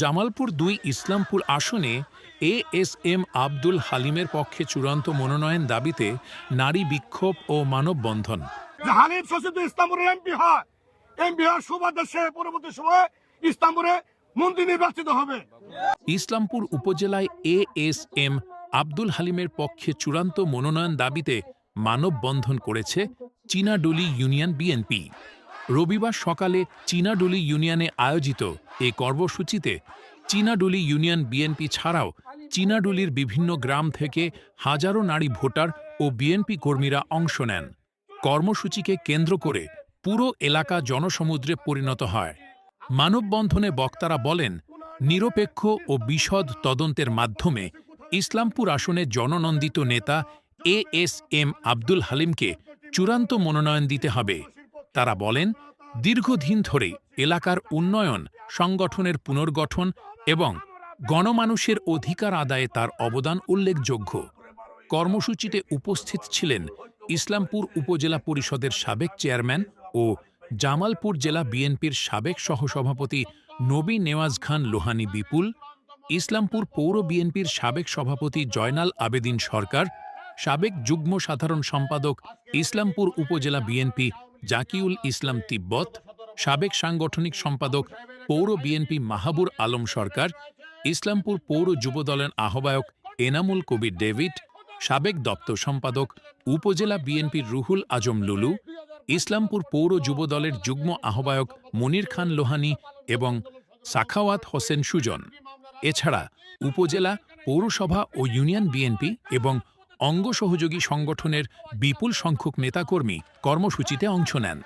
জামালপুর দুই ইসলামপুর আসনে A S M Abdul হালিমের পক্ষে চূড়ান্ত মনোনয়ন দাবিতে নারী বিক্ষোভ ও মানববন্ধন। যে হানিফ শশীদ ইসলামপুরের এমপি হয় এমপি হওয়ার সুবাদে পরবর্তী সময়ে ইসলামপুরে মন্ত্রী নির্বাচিত হবে। ইসলামপুর উপজেলায় এ এস এম আব্দুল হালিমের পক্ষে চূড়ান্ত মনোনয়ন দাবিতে মানববন্ধন করেছে চীনাডুলি ইউনিয়ন বিএনপি। রবিবার সকালে চীনাডুলি ইউনিয়নে আয়োজিত এ কর্মসূচিতে চীনাডুলি ইউনিয়ন বিএনপি ছাড়াও চীনাডুলির বিভিন্ন গ্রাম থেকে হাজারো নারী ভোটার ও বিএনপি কর্মীরা অংশ নেন। কর্মসূচিকে কেন্দ্র করে পুরো এলাকা জনসমুদ্রে পরিণত হয়। মানববন্ধনে বক্তারা বলেন, নিরপেক্ষ ও বিশদ তদন্তের মাধ্যমে ইসলামপুর আসনে জননন্দিত নেতা এ এস এম আব্দুল হালিমকে চূড়ান্ত মনোনয়ন দিতে হবে। তারা বলেন, দীর্ঘদিন ধরে এলাকার উন্নয়ন, সংগঠনের পুনর্গঠন এবং গণমানুষের অধিকার আদায়ে তার অবদান উল্লেখযোগ্য। কর্মসূচিতে উপস্থিত ছিলেন ইসলামপুর উপজেলা পরিষদের সাবেক চেয়ারম্যান ও জামালপুর জেলা বিএনপির সাবেক সহসভাপতি নবী নেওয়াজ খান লোহানী বিপুল, ইসলামপুর পৌর বিএনপির সাবেক সভাপতি জয়নাল আবেদিন সরকার, সাবেক যুগ্ম সাধারণ সম্পাদক ইসলামপুর উপজেলা বিএনপি জাকিউল ইসলাম তিব্বত, সাবেক সাংগঠনিক সম্পাদক পৌর বিএনপি মাহাবুর আলম সরকার, ইসলামপুর পৌর যুবদলের আহ্বায়ক এনামুল কবির ডেভিড, সাবেক দপ্তর সম্পাদক উপজেলা বিএনপির রুহুল আজম লুলু, ইসলামপুর পৌর যুবদলের যুগ্ম আহ্বায়ক মনির খান লোহানী এবং সাখাওয়াত হোসেন সুজন। এছাড়া উপজেলা পৌরসভা ও ইউনিয়ন বিএনপি এবং অঙ্গ সহযোগী সংগঠনের বিপুল সংখ্যক নেতাকর্মী কর্মসূচিতে অংশ নেন।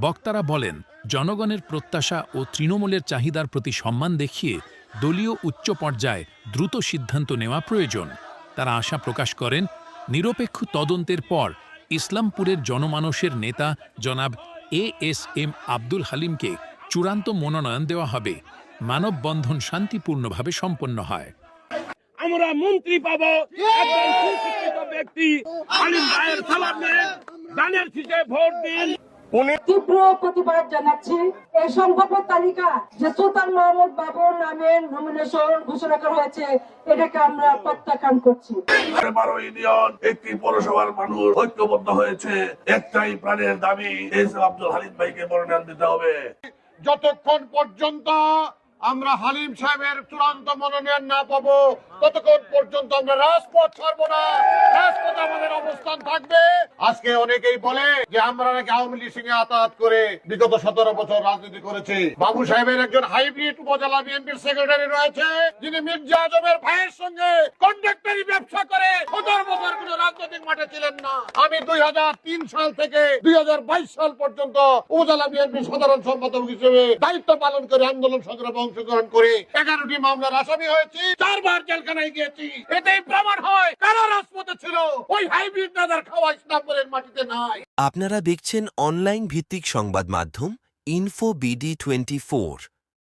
বক্তারা বলেন, জনগণের প্রত্যাশা ও তৃণমূলের চাহিদার প্রতি সম্মান দেখিয়ে দলীয় উচ্চ পর্যায়ে দ্রুত সিদ্ধান্ত নেওয়া প্রয়োজন। তারা আশা প্রকাশ করেন, নিরপেক্ষ তদন্তের পর ইসলামপুরের জনমানসের নেতা জনাব এ এস এম আব্দুল হালিমকে চূড়ান্ত মনোনয়ন দেওয়া হবে। মানববন্ধন শান্তিপূর্ণভাবে সম্পন্ন হয়। আমরা মন্ত্রী পাবো। একজন সুশিক্ষিত ব্যক্তি আলিম ভাইয়ের সালাম নেন দানের শীষে ভোট দিন। তীব্র প্রতিবাদ জানাচ্ছি। এই সম্ভাব্য তালিকা যে সুলতান মোহাম্মদ বাবুর নামে নমিনেশন ঘোষণা করা হয়েছে এটাকে আমরা প্রত্যাখ্যান করছি। বারো ইউনিয়ন একটি পৌরসভার মানুষ ঐক্যবদ্ধ হয়েছে। একটাই প্রাণের দাবি এস আব্দুল হালিম ভাইকে মনোনয়ন দিতে হবে। যতক্ষণ পর্যন্ত আমরা হালিম সাহেবের চূড়ান্ত মনোনয়ন না পাবো। ততক্ষণ পর্যন্ত আমরা রাজপথ ছাড়বো না। রাজপথে আমাদের অবস্থান থাকবে। আজকে অনেকেই বলে যে আমরা নাকি আওয়ামী লীগ সঙ্গে আতাহাত করে বিগত সতেরো বছর রাজনীতি করেছি। বাবু সাহেবের একজন হাইব্রিড উপজেলা বিএনপির সেক্রেটারি রয়েছে, যিনি মির্জা আজমের ভাইয়ের সঙ্গে কন্ডাক্টারি ব্যবসা করে সতেরো বছর কোন রাজনৈতিক মাঠে ছিলেন না। আমি দুই হাজার তিন সাল থেকে দুই হাজার বাইশ সাল পর্যন্ত উপজেলা বিএনপির সাধারণ সম্পাদক হিসেবে দায়িত্ব পালন করে আন্দোলন সংগ্রামে অংশগ্রহণ করে এগারোটি মামলার আসামি হয়েছি, চারবার জেলখানায় গিয়েছি। এতেই প্রমাণ হয় কারা রাজপথে ছিল। ওই হাইব্রিড দাদার খাওয়া ইসলামপুরের মাটিতে নাই। আপনারা দেখছেন অনলাইন ভিত্তিক সংবাদ মাধ্যম ইনফো বিডি টোয়েন্টি